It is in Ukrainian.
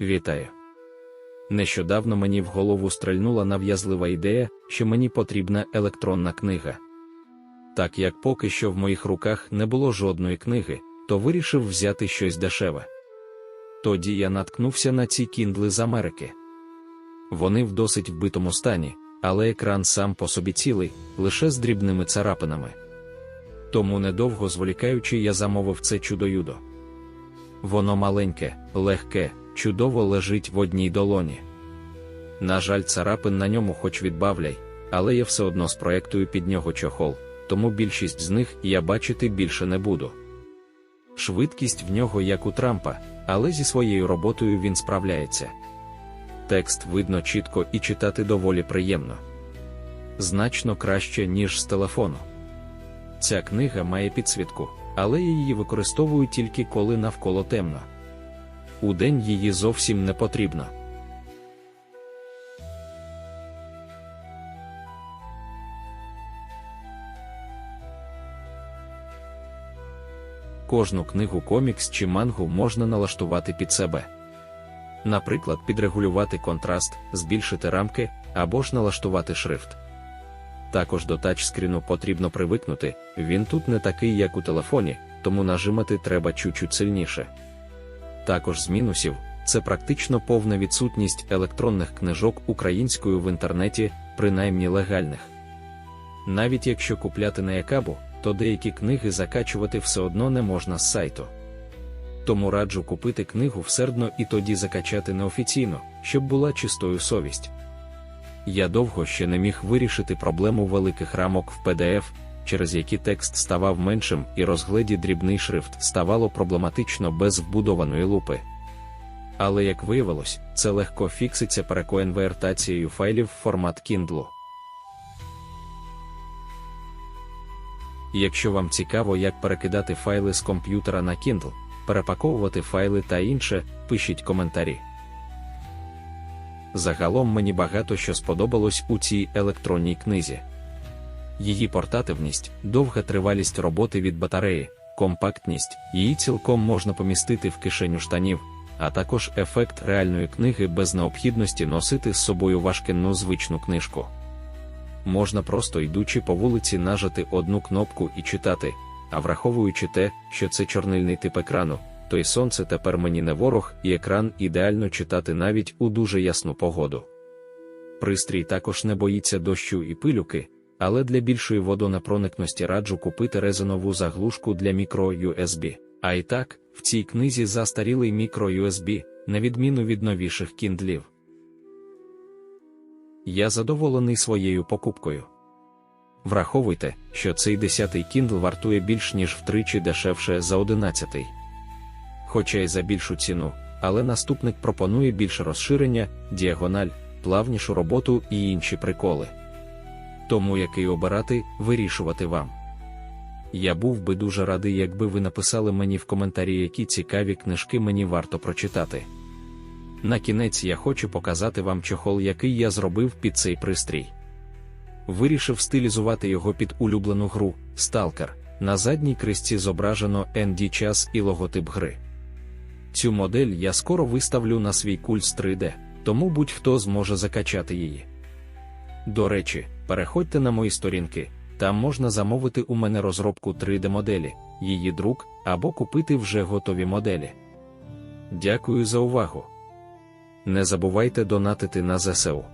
Вітаю! Нещодавно мені в голову стрельнула нав'язлива ідея, що мені потрібна електронна книга. Так як поки що в моїх руках не було жодної книги, то вирішив взяти щось дешеве. Тоді я наткнувся на ці кіндли з Америки. Вони в досить вбитому стані, але екран сам по собі цілий, лише з дрібними царапинами. Тому недовго зволікаючи, я замовив це чудо-юдо. Воно маленьке, легке, чудово лежить в одній долоні. На жаль, царапин на ньому хоч відбавляй, але я все одно спроектую під нього чохол, тому більшість з них я бачити більше не буду. Швидкість в нього як у Трампа, але зі своєю роботою він справляється. Текст видно чітко і читати доволі приємно. Значно краще, ніж з телефону. Ця книга має підсвітку, але я її використовую тільки коли навколо темно. Удень її зовсім не потрібно. Кожну книгу комікс чи мангу можна налаштувати під себе. Наприклад, підрегулювати контраст, збільшити рамки або ж налаштувати шрифт. Також до тачскріну потрібно привикнути, він тут не такий, як у телефоні, тому нажимати треба чуть-чуть сильніше. Також з мінусів це практично повна відсутність електронних книжок українською в інтернеті, принаймні легальних. Навіть якщо купляти на якабу, то деякі книги закачувати все одно не можна з сайту. Тому раджу купити книгу всердно і тоді закачати неофіційно, щоб була чистою совість. Я довго ще не міг вирішити проблему великих рамок в PDF, через які текст ставав меншим і розгледі дрібний шрифт ставало проблематично без вбудованої лупи. Але як виявилось, це легко фікситься перекоінвертацією файлів в формат Kindle. Якщо вам цікаво, як перекидати файли з комп'ютера на Kindle, перепаковувати файли та інше, пишіть коментарі. Загалом мені багато що сподобалось у цій електронній книзі. Її портативність, довга тривалість роботи від батареї, компактність, її цілком можна помістити в кишеню штанів, а також ефект реальної книги без необхідності носити з собою важкенну звичну книжку. Можна просто йдучи по вулиці нажати одну кнопку і читати, а враховуючи те, що це чорнильний тип екрану, то й сонце тепер мені не ворог, і екран ідеально читати навіть у дуже ясну погоду. Пристрій також не боїться дощу і пилюки, але для більшої водонепроникності раджу купити резинову заглушку для мікро-USB. А і так, в цій книзі застарілий мікро-USB, на відміну від новіших кіндлів. Я задоволений своєю покупкою. Враховуйте, що цей 10-й Kindle вартує більш ніж втричі дешевше за 11-й. Хоча й за більшу ціну, але наступник пропонує більше розширення, діагональ, плавнішу роботу і інші приколи. Тому який обирати, вирішувати вам. Я був би дуже радий, якби ви написали мені в коментарі, які цікаві книжки мені варто прочитати. На кінець я хочу показати вам чохол, який я зробив під цей пристрій. Вирішив стилізувати його під улюблену гру Stalker. На задній крисці зображено ND час і логотип гри. Цю модель я скоро виставлю на свій кульс 3D, тому будь-хто зможе закачати її. До речі, переходьте на мої сторінки, там можна замовити у мене розробку 3D-моделі, її друк або купити вже готові моделі. Дякую за увагу! Не забувайте донатити на ЗСУ.